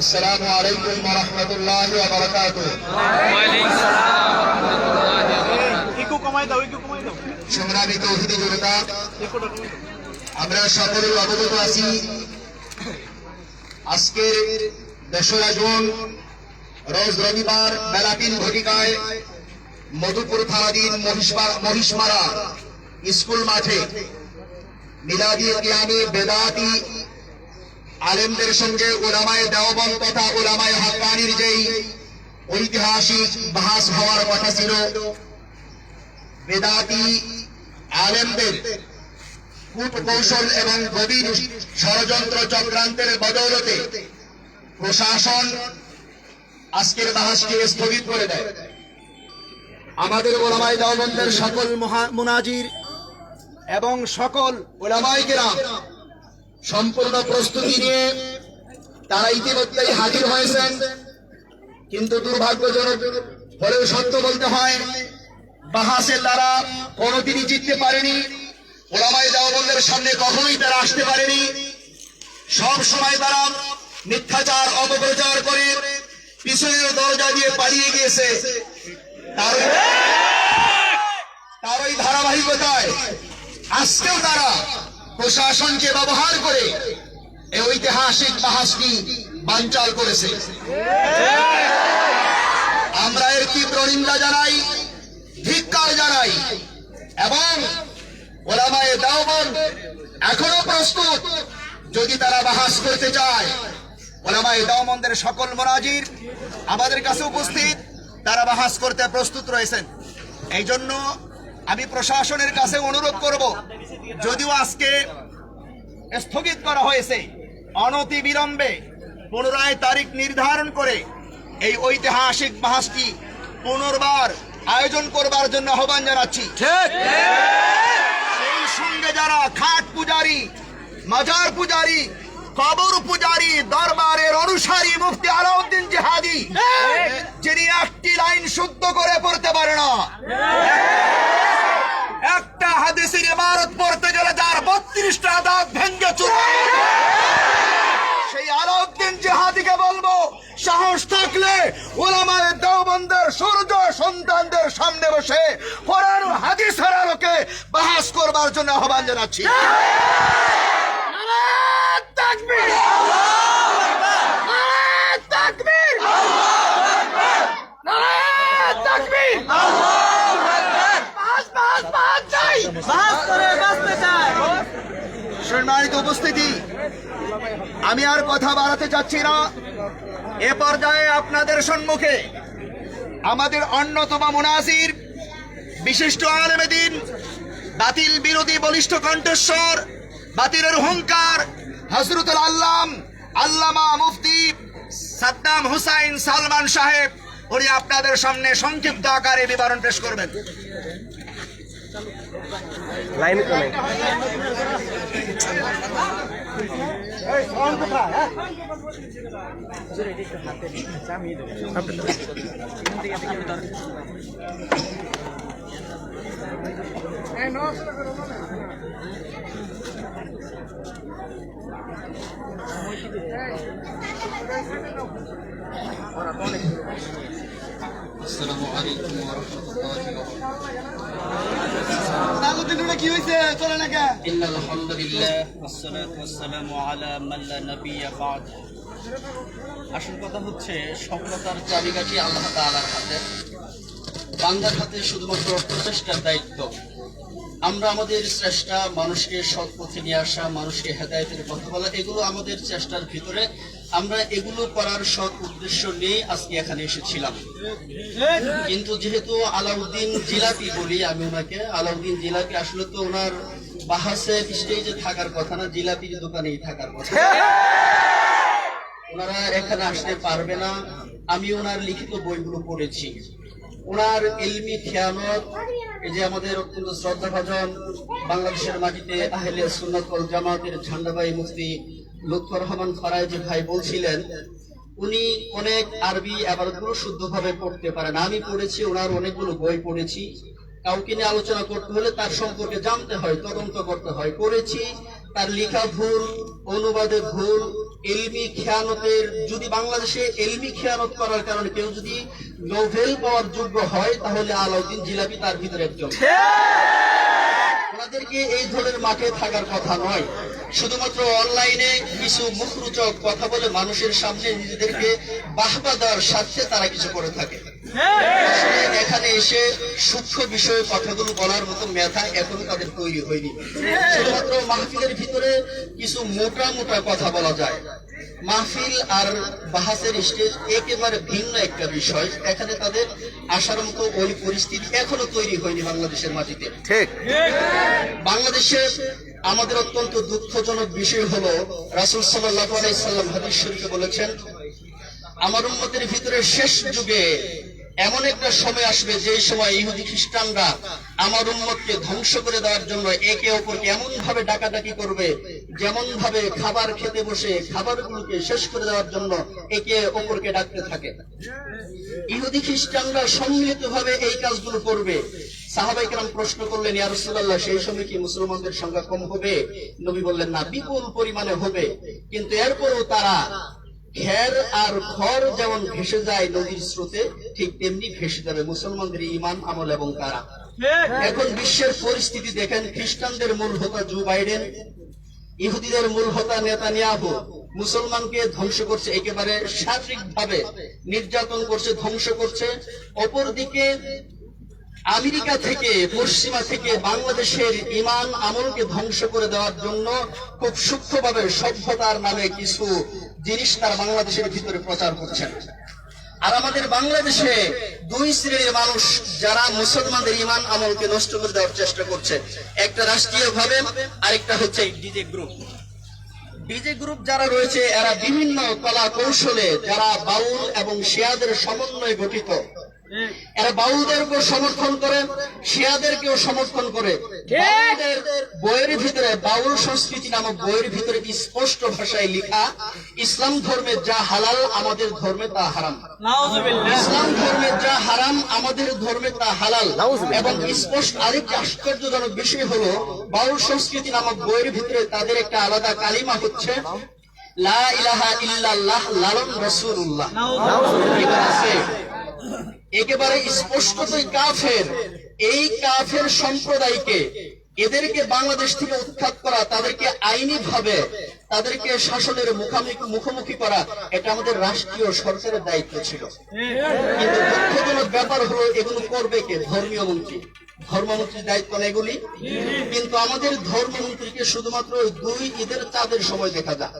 আসসালামু আলাইকুম ওয়া রাহমাতুল্লাহি ওয়া বারাকাতুহু ওয়া আলাইকুম আমরা সকলে অবগত আছি। আজকে দশরা জুন রোজ রবিবার বেলাপিন ঘটিকায় মধুপুর থানাধীন মহিষমারা স্কুল মাঠে। মিলাদি কিয়ামে বেদাতি আলেমদের সঙ্গে ওলামায় দেওবন তথা ওলামায় হাক্কানির যেই ঐতিহাসিক বাহাস হওয়ার কথা ছিল, বেদাতি আলেমদের কূটকৌশল এবং গভীর ষড়যন্ত্র চক্রান্তের বদৌলতে প্রশাসন আজকের বাহাসকে স্থগিত করে দেয়। আমাদের ওলামাই দেওবন্দের সকল মহা- মুনাজির এবং সকল ওলামাই কেরাম সম্পূর্ণ প্রস্তুতি নিয়ে তারা ইতিমধ্যেই হাজির হয়েছেন। কিন্তু দুর্ভাগ্যজনক হলেও সত্য বলতে হয়, বাহাসের দ্বারা কোনোদিনই জিততে পারেনি। ওলামাই দেওবন্দের সামনে কখনোই তারা আসতে পারেনি। সব সময় তারা মিথ্যাচার, অপপ্রচার করে পিছনের দরজা দিয়ে পালিয়ে গিয়েছে। তার তার ওই ধারাবাহিকতায় আজকেও তারা প্রশাসনকে ব্যবহার করে ঐতিহাসিক বাহাসটি বানচাল করেছে। আমরা এর তীব্র নিন্দা জানাই, ধিক্কার জানাই এবং ওলামায়ে দাওবন এখনও প্রস্তুত যদি তারা বাহাস করতে চায়। ওলামায়ে দাওবন্দের সকল মনাজির আমাদের কাছে উপস্থিত, তারা বাহাস করতে প্রস্তুত রয়েছেন। এই জন্য আমি প্রশাসনের কাছে অনুরোধ করব যদিও আজকে স্থগিত করা হয়েছে অনতি বিলম্বে পুনরায় তারিখ নির্ধারণ করে এই ঐতিহাসিক বাহাসটি পুনর্বার আয়োজন করবার জন্য আহ্বান জানাচ্ছি। সেই সঙ্গে যারা খাট পূজারি মাজার পূজারি কবর পূজারি দরবারের অনুসারী মুফতি আলাউদ্দিন জিহাদি যিনি একটি লাইন শুদ্ধ করে পড়তে পারে না একটা হাদিসের ইমারত পড়তে গেলে যার বত্রিশটা দাঁত ভেঙ্গে চুরা সেই আলাউদ্দিন জিহাদিকে বলব সাহস থাকলে ওলামায়ে দেওবন্দের সূর্য সন্তানদের সামনে বসে কোরআন ও হাদিসের আলোকে বাহাস করবার জন্য আহ্বান জানাচ্ছি! সম্মানিত উপস্থিতি আমি আর কথা বাড়াতে চাচ্ছি না। এ পর্যায়ে আপনাদের সম্মুখে আমাদের অন্যতম মুনাসির বিশিষ্ট আলমেদিন বাতিল বিরোধী বলিষ্ঠ কণ্ঠস্বর বাতিলের হুঙ্কার হজরতুল আল্লাম আল্লামা মুফতি সাদ্দাম হুসাইন সালমান সাহেব উনি আপনাদের সামনে সংক্ষিপ্ত আকারে বিবরণ পেশ করবেন। লাইন কমে আসসালামু আলাইকুম ওয়া রাহমাতুল্লাহি ওয়া কি হয়েছে চলে না কে إن الحمد لله والصلاة والسلام على من لا نبي بعد আসল কথা হচ্ছে সফলতার চাবিকাঠি আল্লাহ তাআলার হাতে বান্দার হাতে শুধুমাত্র প্রচেষ্টার দায়িত্ব। আমরা আমাদের চেষ্টা, মানুষকে সৎ পথে নিয়ে আসা, মানুষকে হেদায়তের কথা বলা, এগুলো আমাদের চেষ্টার ভিতরে। আমরা এগুলো করার সৎ উদ্দেশ্য নিয়ে আজকে এখানে এসেছিলাম। কিন্তু যেহেতু আলাউদ্দিন জিলাপি বলি আমি ওনাকে, আলাউদ্দিন জিলাপি আসলে তো ওনার বাহাসের স্টেজে থাকার কথা না, জিলাপির দোকানেই থাকার কথা। ওনারা এখানে আসতে পারবে না। আমি ওনার লিখিত বইগুলো পড়েছি। ওনার এলমি খেয়ালত এই যে আমাদের অত্যন্ত শ্রদ্ধাভাজন বাংলাদেশের মাটিতে আহলে সুন্নাত জামাতের ঝান্ডাবাই মুফতি লুৎফর রহমান ফরাইজি ভাই বলছিলেন, উনি অনেক আরবি আবারতগুলো শুদ্ধভাবে পড়তে পারেন আমি পড়েছি, ওনার অনেকগুলো বই পড়েছি। কাউকে নিয়ে আলোচনা করতে হলে তার সম্পর্কে জানতে হয়, তদন্ত করতে হয়। করেছি তার লেখা ভুল, অনুবাদে ভুল এলমি খেয়ানতের, যদি বাংলাদেশে এলমি খেয়ানত করার কারণে কেউ যদি নোভেল পাওয়ার যোগ্য হয়, তাহলে আলাউদ্দিন জিলাপি তার ভিতরে একজন। ওনাদেরকে এই ধরনের মাঠে থাকার কথা নয়। শুধুমাত্র অনলাইনে কিছু মুখরোচক কথা বলে মানুষের সামনে নিজেদেরকে বাহবা দেওয়ার স্বার্থে তারা কিছু করে থাকে। এখানে এসে সূক্ষ্ম বিষয়ে কথাগুলো বলার মতো মেধা এখনও তাদের তৈরি হয়নি। শুধুমাত্র মাহফিলের ভিতরে কিছু মোটা মোটা কথা বলা যায়। মাহফিল আর বাহাসের স্টেজ একেবারে ভিন্ন একটা বিষয়। এখানে তাদের আসার মতো ওই পরিস্থিতি এখনও তৈরি হয়নি বাংলাদেশের মাটিতে। ঠিক। বাংলাদেশে আমাদের অত্যন্ত দুঃখজনক বিষয় হলো রাসুল সাল্লাহ আলাইসাল্লাম হাদিস শরীফে বলেছেন আমার উম্মতের ভিতরে শেষ যুগে এমন একটা সময় আসবে যে সময় ইহুদি খ্রিস্টানরা আমার উম্মতকে ধ্বংস করে দেওয়ার জন্য একে অপরকে এমন ভাবে ডাকাডাকি করবে যেমন ভাবে খাবার খেতে বসে খাবারগুলোকে শেষ করে দেওয়ার জন্য একে অপরকে ডাকতে থাকে। ইহুদি খ্রিস্টানরা সম্মিলিত ভাবে এই কাজগুলো করবে। সাহাবাই কেরাম প্রশ্ন করলেন, ইয়া রাসূলুল্লাহ, সেই সময় কি মুসলমানদের সংখ্যা কম হবে? নবী বললেন, না, বিপুল পরিমাণে হবে। কিন্তু এরপরও তারা ঘের আর ঘর যেমন ভেসে যায় নদীর স্রোতে ঠিক তেমনি ভেসে যাবে মুসলমানদের ইমান আমল এবং তারা এখন বিশ্বের পরিস্থিতি দেখেন খ্রিস্টানদের মূল হোতা জো বাইডেন ইহুদিদের মূল হোতা নেতানিয়াহু। মুসলমানকে ধ্বংস করছে একেবারে শারীরিক ভাবে নির্যাতন করছে ধ্বংস করছে। অপরদিকে আমেরিকা থেকে, পশ্চিমা থেকে বাংলাদেশের ইমান আমলকে ধ্বংস করে দেওয়ার জন্য খুব সূক্ষ্মভাবে সভ্যতার নামে কিছু জিনিস তারা বাংলাদেশের ভিতরে প্রচার করছেন। আর আমাদের বাংলাদেশে দুই শ্রেণির মানুষ যারা মুসলমানদের ইমান আমলকে নষ্ট করে দেওয়ার চেষ্টা করছে। একটা রাষ্ট্রীয় ভাবে আরেকটা হচ্ছে ডিজে গ্রুপ। ডিজে গ্রুপ যারা রয়েছে, এরা বিভিন্ন কলা কৌশলে যারা বাউল এবং শিয়াদের সমন্বয়ে গঠিত। এরা বাউলদেরকেও সমর্থন করে শিয়াদেরকেও সমর্থন করে। বইয়ের ভিতরে বাউল সংস্কৃতি নামক বইয়ের ভিতরে স্পষ্ট ভাষায় লেখা ইসলাম ধর্মে যা হালাল আমাদের ধর্মে তা হারাম। ইসলাম ধর্মে যা হারাম আমাদের ধর্মে তা হালাল। এবং স্পষ্ট আরেকটি আশ্চর্যজনক বিষয় হলো বাউল সংস্কৃতি নামক বইয়ের ভিতরে তাদের একটা আলাদা কালিমা হচ্ছে লা ইলাহা ইল্লাল্লাহ লালন রাসূলুল্লাহ। আছে একেবারে স্পষ্টতই কাফের। এই কাফের সম্প্রদায়কে এদেরকে বাংলাদেশ থেকে উৎখাত করা, তাদেরকে আইনি ভাবে তাদেরকে শাসনের মুখামুখি মুখোমুখি করা, এটা আমাদের রাষ্ট্রীয় সরকারের দায়িত্ব ছিল। কিন্তু দুঃখজনক ব্যাপার হলো এগুলো করবে কে? ধর্মীয় মন্ত্রী। ধর্মমন্ত্রীর দায়িত্ব না এগুলি কিন্তু আমাদের ধর্মমন্ত্রীকে শুধুমাত্র দুই ঈদের চাঁদের সময় দেখা যায়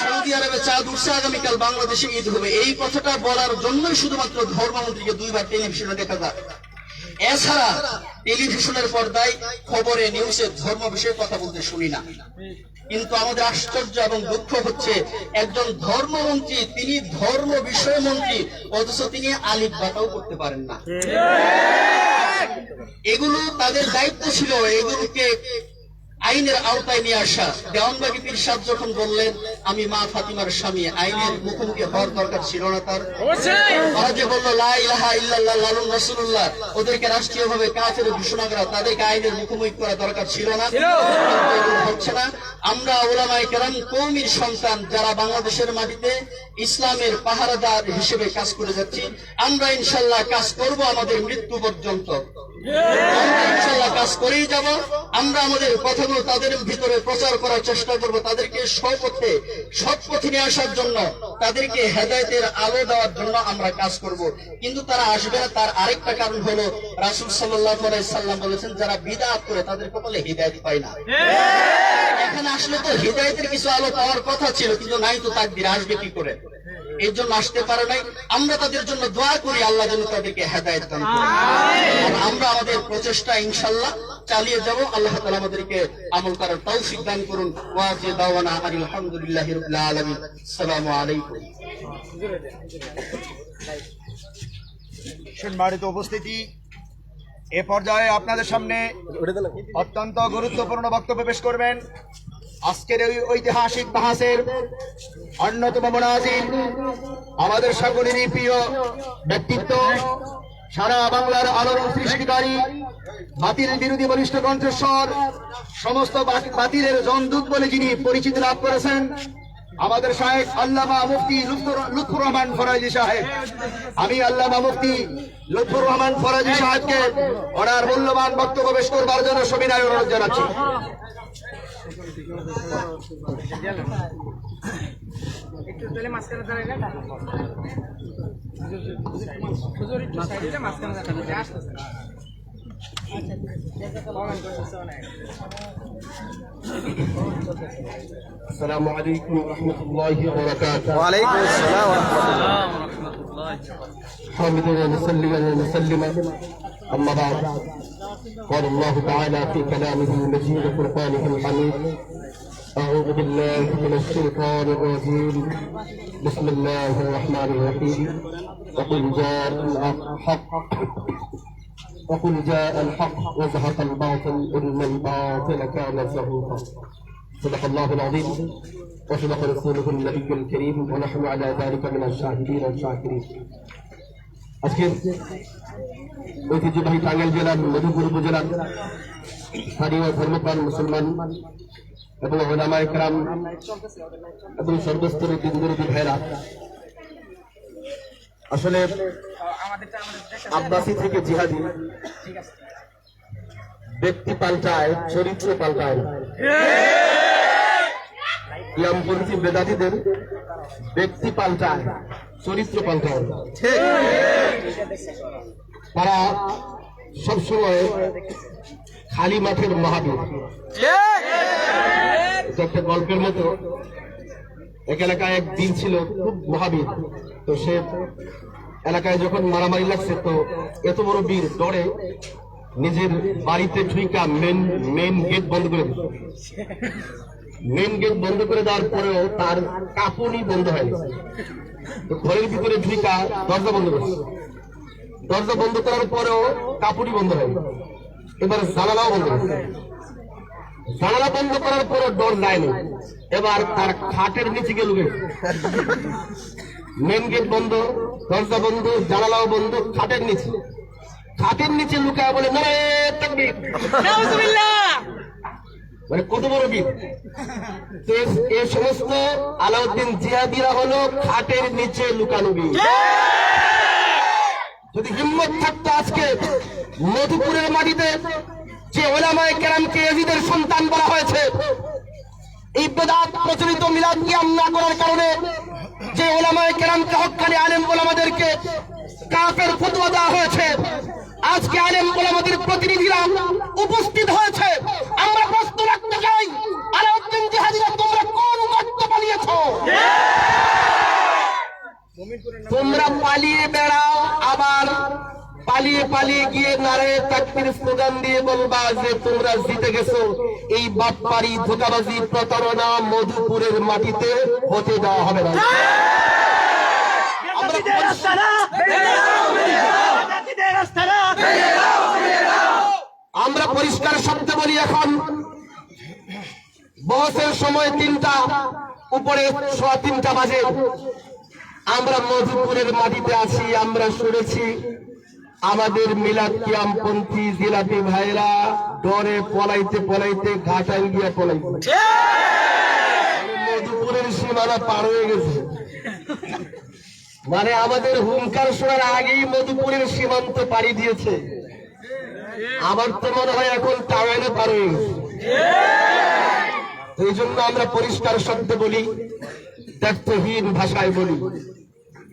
সৌদি আরবে চাঁদ উঠছে, আগামীকাল বাংলাদেশে ঈদ হবে। এই কথাটা বলার জন্যই শুধুমাত্র ধর্মমন্ত্রীকে দুইবার টেলিভিশনে দেখা যায় এছাড়া টেলিভিশনের পর্দায় খবরে, নিউজে ধর্ম বিষয়ে কথা বলতে শুনি না। কিন্তু আমাদের আশ্চর্য এবং দুঃখ হচ্ছে একজন ধর্মমন্ত্রী তিনি ধর্ম বিষয় মন্ত্রী অথচ তিনি আলিফ বাটাও করতে পারেন না। এগুলো তাদের দায়িত্ব ছিল এগুলোকে আইনের আওতায় নিয়ে আসা। দেওয়ানবাগি পীর সাহেব যখন বললেন আমি মা ফাতিমার স্বামী আইনের মুখোমুখি হওয়ার দরকার ছিল না তার। যে বলল লা ইলাহা ইল্লাল্লাহ লালুন রাসূলুল্লাহ ওদেরকে রাষ্ট্রীয় ভাবে কাফের ঘোষণা করা তাদেরকে আইনের মুখোমুখি করা দরকার ছিল না। হচ্ছে না। আমরা ওলামায়ে কেরাম কৌমির সন্তান যারা বাংলাদেশের মাটিতে ইসলামের পাহারাদার হিসেবে কাজ করে যাচ্ছি আমরা ইনশাল্লাহ কাজ করব আমাদের মৃত্যু পর্যন্ত। কাজ করেই কিন্তু তারা আসবে তার আরেকটা কারণ হলো, রাসুল বলেছেন, যারা বিদাত করে তাদের কপালে হৃদায়ত পায় না। এখানে আসলে তো হৃদায়তের কিছু আলো পাওয়ার কথা ছিল, কিন্তু নাই তো তাকদির আসবে কি করে? এর জন্য আসতে পারে নাই। আমরা তাদের জন্য দোয়া করি, আল্লাহ যেন তাদেরকে হেদায়ত দান আমরা আমাদের প্রচেষ্টা, ইনশাল্লাহ, চালিয়ে যাব। আল্লাহ তালা আমাদেরকে আমল করার তৌফিক দান করুন। ওয়াজে দাওয়ানা আলহামদুলিল্লাহি রাব্বিল আলামিন। আসসালামু আলাইকুম। সম্মানিত উপস্থিতি। এ পর্যায়ে আপনাদের সামনে অত্যন্ত গুরুত্বপূর্ণ বক্তব্য পেশ করবেন। আজকের ওই ঐতিহাসিক বাহাসের অন্যতম মনাজির আমাদের সকলেরই প্রিয় ব্যক্তিত্ব সারা বাংলার আলোড়ন সৃষ্টিকারী, বাতিল বিরোধী বলিষ্ঠ কণ্ঠস্বর, সমস্ত বাতিলের জমদূত বলে যিনি পরিচিতি লাভ করেছেন, আমাদের সাহেব আল্লামা মুফতি লুৎফুর রহমান ফরাজি সাহেব। আমি আল্লামা মুফতি লুৎফুর রহমান ফরাজি সাহেবকে ওনার মূল্যবান বক্তব্য পেশ করবার জন্য সবিনয় অনুরোধ জানাচ্ছি। একটু তাহলে মাঝখানে দাঁড়াই না হুজুর السلام عليكم ورحمة الله وبركاته. وعليكم السلام ورحمة الله. ورحمة الله نسلم ونسلم. أما بعد قال الله تعالى في كلامه المجيد قرآنه الحميد أعوذ بالله من الشيطان الرجيم. بسم الله الرحمن الرحيم. وقل جاء الحق. وقل جاء الحق وزهق الباطل إن الباطل كان زهوقا. صدق الله العظيم وصدق رسوله النبي الكريم ونحن على ذلك من الشاهدين والشاكرين আজকের ঐতিহ্যবাহী টাঙ্গাইল জেলার মধুপুর উপজেলার স্থানীয় ধর্মপ্রাণ মুসলমান এবং ওলামা একরাম এবং সর্বস্তরের দিনদরদি ভাইরা আসলে আমাদেরটা আমাদের আব্বাসি থেকে জিহাদি ব্যক্তি পাল্টায় চরিত্র পাল্টায় না। ইসলামপন্থী বেদাতিদের ব্যক্তি পাল্টায় চরিত্র পাল্টায়। তারা সবসময় খালি মাঠের মহাবীর। একটা গল্পের মতো। এক এলাকায় এক দিন ছিল খুব মহাবীর। তো সে এলাকায় যখন মারামারি লাগছে তো এত বড় বীর ডরে নিজের বাড়িতে ঢুইকা মেন মেন গেট বন্ধ করে দিত। মেন গেট বন্ধ করে দেওয়ার পরেও তার কাপড়ই বন্ধ হয়নি ঘরের ভিতরে ঢুইকা দরজা বন্ধ করছে। দরজা বন্ধ করার পরেও কাপড়ই বন্ধ হয়নি এবার জানালাও বন্ধ করছে। জানালা বন্ধ করার পরও ডর যায়নি। এবার তার খাটের নিচে গিয়ে লুকে মেন গেট বন্ধ, দরজা বন্ধ, জানালাও বন্ধ, খাটের নিচে। খাটের নিচে লুকায় বলে, নারে, তাকবীর! মানে কত বড় তো এ- সমস্ত আলাউদ্দিন জিহাদিরা হলো খাটের নিচে লুকানো বীর যদি হিম্মত থাকতো আজকে মধুপুরের মাটিতে যে ওলামায় কেরামকে এজিদের সন্তান বলা হয়েছে, এই বেদাত প্রচলিত মিলাদ কিয়াম না করার কারণে যে ওলামায় কেরামকে হকানি আলেম ওলামাদেরকে কাফের ফতোয়া দেওয়া হয়েছে আজকে আলেম ওলামাদের প্রতিনিধিরা উপস্থিত হয়েছে। আমরা প্রশ্ন রাখতে চাই আলাউদ্দিন জিহাদিরা তোমরা কোন গর্ত পালিয়েছ? তোমরা পালিয়ে বেড়াও আবার পালিয়ে পালিয়ে গিয়ে নারে তাকবির স্লোগান দিয়ে বলবা যে তোমরা জিতে গেছো। এই বাটপাড়ি ধোকাবাজি প্রতারণা মধুপুরের মাটিতে হতে দেওয়া হবে না। আমরা আমরা পরিষ্কার শব্দে বলি এখন। বহসের সময় তিনটা, উপরে সোয়া তিনটা বাজে। আমরা মধুপুরের মাটিতে আছি, আমরা শুনেছি। আমাদের মিলাদ কিয়ামপন্থী জিলাপি ভাইরা ডরে পলাইতে পলাইতে ঘাটাল গিয়া পলাইতে মধুপুরের সীমানা পার হয়ে গেছে। মানে আমাদের হুঙ্কার শোনার আগেই মধুপুরের সীমান্ত পাড়ি দিয়েছে। আমার তো মনে হয় এখন টাওয়ারে পার। হয়ে এই জন্য আমরা পরিষ্কার শব্দে বলি দায়িত্বহীন ভাষায় বলি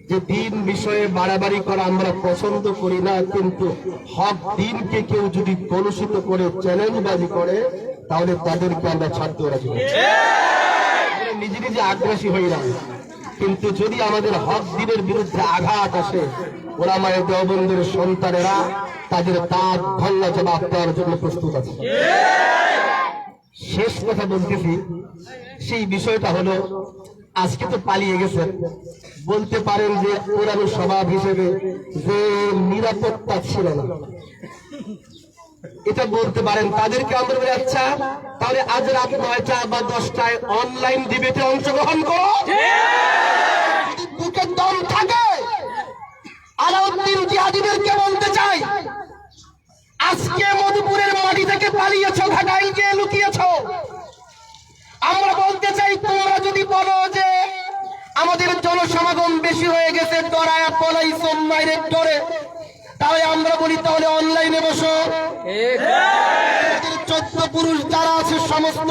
যে দিন বিষয়ে বাড়াবাড়ি করা আমরা পছন্দ করি না, কিন্তু হক দিনকে কেউ যদি কলুষিত করে, চ্যালেঞ্জবাজি করে, তাহলে তাদেরকে আমরা ছাড়তে রাখি নিজে নিজে আগ্রাসী হই না। কিন্তু যদি আমাদের হক দিনের বিরুদ্ধে আঘাত আসে ওরা ওলামায় দেওবন্দের সন্তানেরা তাদের তাঁত ভাঙ্গা জবাব দেওয়ার জন্য প্রস্তুত আছে। শেষ কথা বলতেছি, সেই বিষয়টা হলো, আজকে তো পালিয়ে গেছেন। বলতে পারেন যে পুরানো স্বভাব হিসেবে যে নিরাপত্তা ছিল না। এটা বলতে পারেন, তাদেরকে আমরা বলি আচ্ছা তাহলে আজ রাত নয়টা বা দশটায় অনলাইন ডিবেটে অংশগ্রহণ করো। বুকের দম থাকে, আলাউদ্দিন জিহাদিদেরকে বলতে চাই, আজকে মধুপুরের মাটি থেকে পালিয়েছ ঢাকায় যে লুকিয়েছ। আমরা বলতে চাই, তোমরা যদি বলো যে আমাদের জনসমাগম বেশি হয়ে গেছে ডরায়া পলাই সোমবাইরের ডরে তাহলে আমরা বলি তাহলে অনলাইনে বসো। চোদ্দ পুরুষ যারা আছে সমস্ত